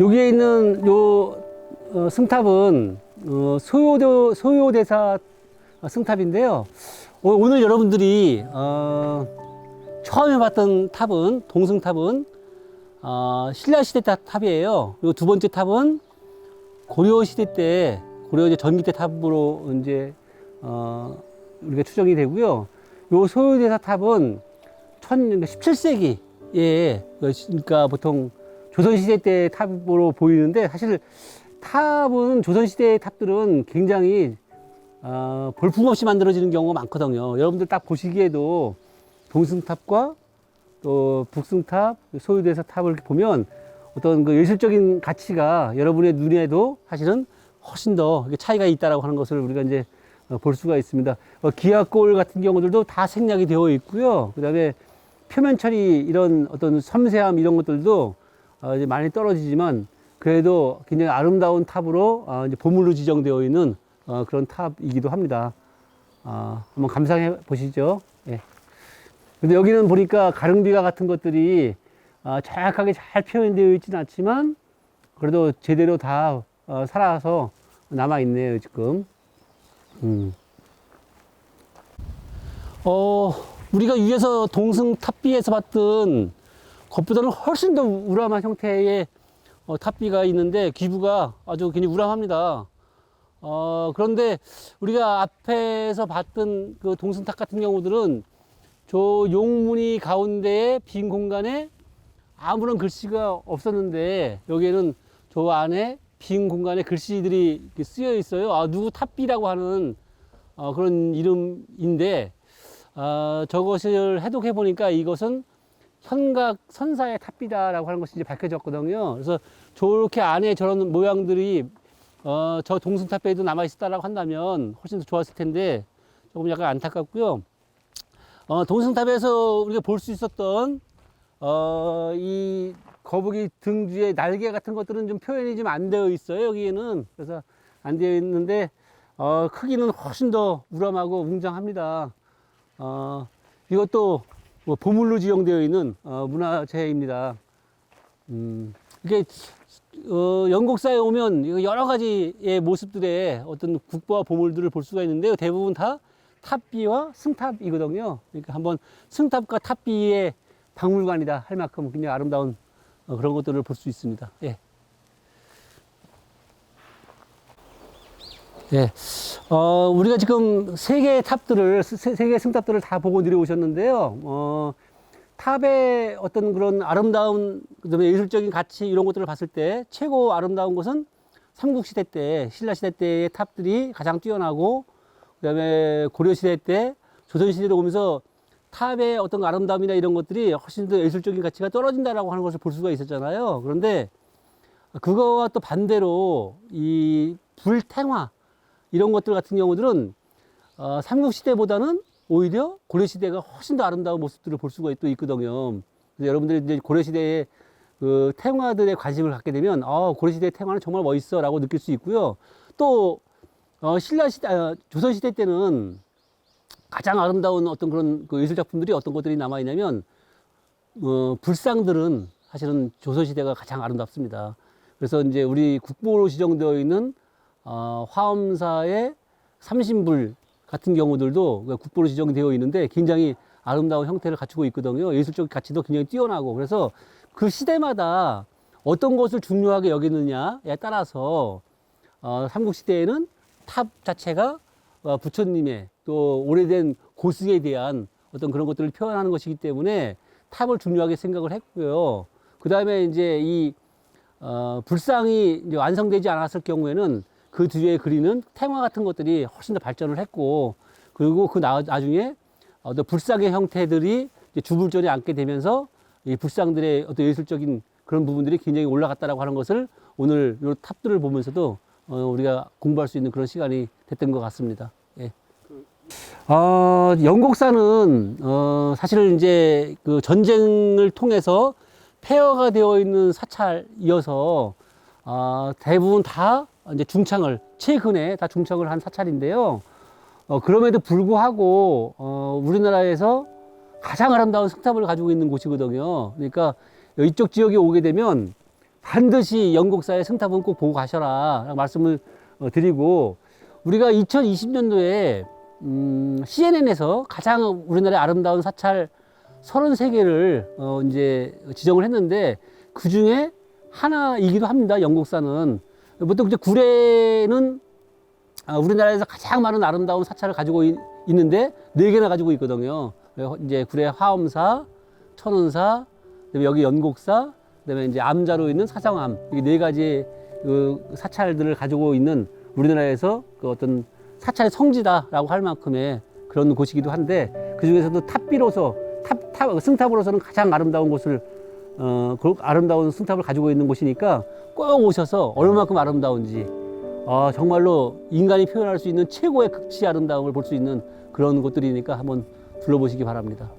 여기에 있는 요 어, 승탑은 어, 소요도 소요대사 승탑인데요. 어, 오늘 여러분들이 어, 처음에 봤던 탑은 동승탑은 어, 신라 시대 탑- 탑이에요. 그리고 두 번째 탑은 고려 시대 때 고려 이제 전기 때 탑으로 이제 어, 우리가 추정이 되고요. 요 소요대사 탑은 17세기에 그러니까 보통 조선 시대 때 탑으로 보이는데 사실 탑은 조선 시대의 탑들은 굉장히 어, 볼품없이 만들어지는 경우가 많거든요. 여러분들 딱 보시기에도 동승탑과 또 북승탑, 소유대사 탑을 이렇게 보면 어떤 그 예술적인 가치가 여러분의 눈에도 사실은 훨씬 더 차이가 있다라고 하는 것을 우리가 이제 어, 볼 수가 있습니다. 어, 기아골 같은 경우들도 다 생략이 되어 있고요. 그 다음에 표면 처리 이런 어떤 섬세함 이런 것들도 어, 이제 많이 떨어지지만 그래도 굉장히 아름다운 탑으로 어, 이제 보물로 지정되어 있는 어, 그런 탑이기도 합니다. 아, 한번 감상해 보시죠. 예. 근데 여기는 보니까 가릉비가 같은 것들이 아, 정확하게 잘 표현되어 있지는 않지만 그래도 제대로 다 어, 살아서 남아 있네요 지금. 음. 어, 우리가 위에서 동승 탑비에서 봤던 것보다는 훨씬 더 우람한 형태의 어, 탑비가 있는데 기부가 아주 굉장히 우람합니다. 어, 그런데 우리가 앞에서 봤던 그 동승탑 같은 경우들은 저 용무늬 가운데에 빈 공간에 아무런 글씨가 없었는데 여기에는 저 안에 빈 공간에 글씨들이 쓰여 있어요. 아, 누구 탑비라고 하는 어, 그런 이름인데 어, 저것을 해독해 보니까 이것은 현각 선사의 탑비다라고 하는 것이 이제 밝혀졌거든요. 그래서 저렇게 안에 저런 모양들이 어, 저 동승탑에도 남아 있었다라고 한다면 훨씬 더 좋았을 텐데 조금 약간 안타깝고요. 어, 동승탑에서 우리가 볼 수 있었던 어, 이 거북이 등 뒤에 날개 같은 것들은 좀 표현이 좀 안 되어 있어요. 여기에는 그래서 안 되어 있는데 어, 크기는 훨씬 더 우람하고 웅장합니다. 어, 이것도 뭐 보물로 지정되어 있는 어, 문화재입니다. 음, 이게 어, 영국사에 오면 여러 가지의 모습들의 어떤 국보와 보물들을 볼 수가 있는데요. 대부분 다 탑비와 승탑이거든요. 그러니까 한번 승탑과 탑비의 박물관이다 할 만큼 굉장히 아름다운 어, 그런 것들을 볼 수 있습니다. 예. 예. 어, 우리가 지금 세 개의 탑들을, 세, 세 개의 승탑들을 다 보고 내려오셨는데요. 어, 탑의 어떤 그런 아름다운, 그다음에 예술적인 가치 이런 것들을 봤을 때 최고 아름다운 것은 삼국시대 때, 신라시대 때의 탑들이 가장 뛰어나고, 그 다음에 고려시대 때, 조선시대로 오면서 탑의 어떤 아름다움이나 이런 것들이 훨씬 더 예술적인 가치가 떨어진다라고 하는 것을 볼 수가 있었잖아요. 그런데 그거와 또 반대로 이 불탱화, 이런 것들 같은 경우들은 어, 삼국시대보다는 오히려 고려시대가 훨씬 더 아름다운 모습들을 볼 수가 또 있거든요. 그래서 여러분들이 이제 고려시대의 그 탱화들에 관심을 갖게 되면, 아, 고려시대의 탱화는 정말 멋있어 라고 느낄 수 있고요. 또, 어, 신라시대, 아, 조선시대 때는 가장 아름다운 어떤 그런 그 예술작품들이 어떤 것들이 남아있냐면, 어, 불상들은 사실은 조선시대가 가장 아름답습니다. 그래서 이제 우리 국보로 지정되어 있는 어, 화엄사의 삼신불 같은 경우들도 그 국보로 지정되어 있는데 굉장히 아름다운 형태를 갖추고 있거든요. 예술적 가치도 굉장히 뛰어나고 그래서 그 시대마다 어떤 것을 중요하게 여기느냐에 따라서 어, 삼국시대에는 탑 자체가 어, 부처님의 또 오래된 고승에 대한 어떤 그런 것들을 표현하는 것이기 때문에 탑을 중요하게 생각을 했고요. 그 다음에 이제 이 어, 불상이 이제 완성되지 않았을 경우에는 그 뒤에 그리는 테마 같은 것들이 훨씬 더 발전을 했고 그리고 그 나, 나중에 어떤 불상의 형태들이 이제 주불전에 앉게 되면서 이 불상들의 어떤 예술적인 그런 부분들이 굉장히 올라갔다라고 하는 것을 오늘 이 탑들을 보면서도 어, 우리가 공부할 수 있는 그런 시간이 됐던 것 같습니다. 예. 어, 영국사는 어, 사실은 이제 그 전쟁을 통해서 폐허가 되어 있는 사찰이어서 어, 대부분 다 이제 중창을 최근에 다 중창을 한 사찰인데요. 어, 그럼에도 불구하고 어, 우리나라에서 가장 아름다운 석탑을 가지고 있는 곳이거든요. 그러니까 이쪽 지역에 오게 되면 반드시 영국사의 승탑은 꼭 보고 가셔라 말씀을 어, 드리고 우리가 2020년도에 음, CNN에서 가장 우리나라의 아름다운 사찰 33개를 어, 이제 지정을 했는데 그 중에 하나이기도 합니다. 영국사는 보통 이제 구례는 아, 우리나라에서 가장 많은 아름다운 사찰을 가지고 있, 있는데 네 개나 가지고 있거든요. 그래서 이제 구례 화엄사, 그다음에 여기 연곡사, 그다음에 이제 암자로 있는 사상암 이네 가지 그 사찰들을 가지고 있는 우리나라에서 그 어떤 사찰의 성지다라고 할 만큼의 그런 곳이기도 한데 그 중에서도 탑비로서 탑, 탑 승탑으로서는 가장 아름다운 곳을 어, 그 아름다운 승탑을 가지고 있는 곳이니까 꼭 오셔서 얼마만큼 아름다운지 아, 정말로 인간이 표현할 수 있는 최고의 극치 아름다움을 볼 수 있는 그런 곳들이니까 한번 둘러보시기 바랍니다.